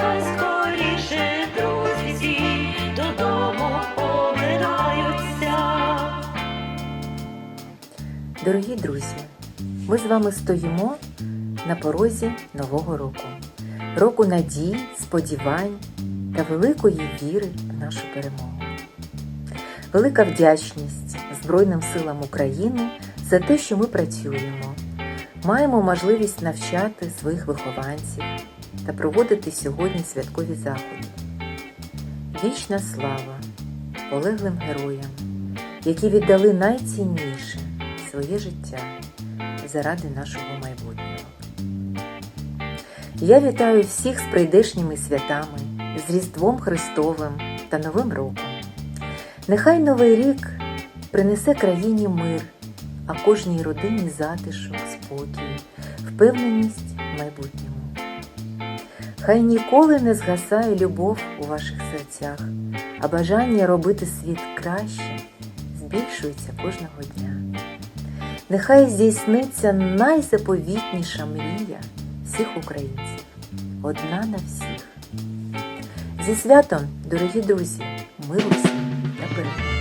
хай скоріше друзі додому повертаються. Дорогі друзі, ми з вами стоїмо на порозі нового року, року надій, сподівань та великої віри в нашу перемогу. Велика вдячність Збройним силам України за те, що ми працюємо. Маємо можливість навчати своїх вихованців, та проводити сьогодні святкові заходи. Вічна слава полеглим героям, які віддали найцінніше своє життя заради нашого майбутнього. Я вітаю всіх з прийдешніми святами, з Різдвом Христовим та Новим роком. Нехай Новий рік принесе країні мир, а кожній родині затишок, спокій, впевненість в майбутньому. Хай ніколи не згасає любов у ваших серцях, а бажання робити світ краще збільшується кожного дня. Нехай здійсниться найзаповітніша мрія всіх українців, одна на всіх. Зі святом, дорогі друзі, миру всім та перемоги!